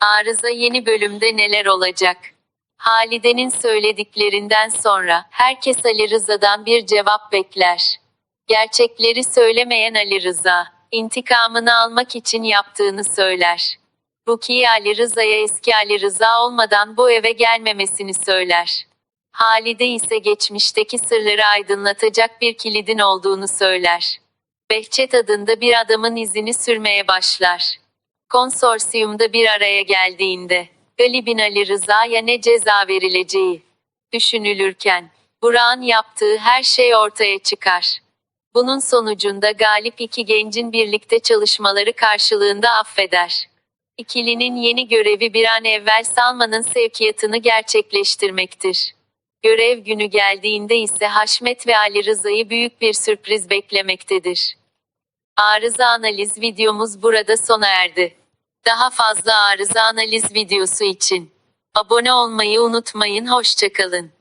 Arıza yeni bölümde neler olacak? Halide'nin söylediklerinden sonra herkes Ali Rıza'dan bir cevap bekler. Gerçekleri söylemeyen Ali Rıza, intikamını almak için yaptığını söyler. Rukiye Ali Rıza'ya eski Ali Rıza olmadan bu eve gelmemesini söyler. Halide ise geçmişteki sırları aydınlatacak bir kilidin olduğunu söyler. Behçet adında bir adamın izini sürmeye başlar. Konsorsiyumda bir araya geldiğinde, Galibin Ali Rıza'ya ne ceza verileceği düşünülürken, Burak'ın yaptığı her şey ortaya çıkar. Bunun sonucunda Galip iki gencin birlikte çalışmaları karşılığında affeder. İkilinin yeni görevi bir an evvel Salman'ın sevkiyatını gerçekleştirmektir. Görev günü geldiğinde ise Haşmet ve Ali Rıza'yı büyük bir sürpriz beklemektedir. Arıza analiz videomuz burada sona erdi. Daha fazla arıza analiz videosu için abone olmayı unutmayın. Hoşçakalın.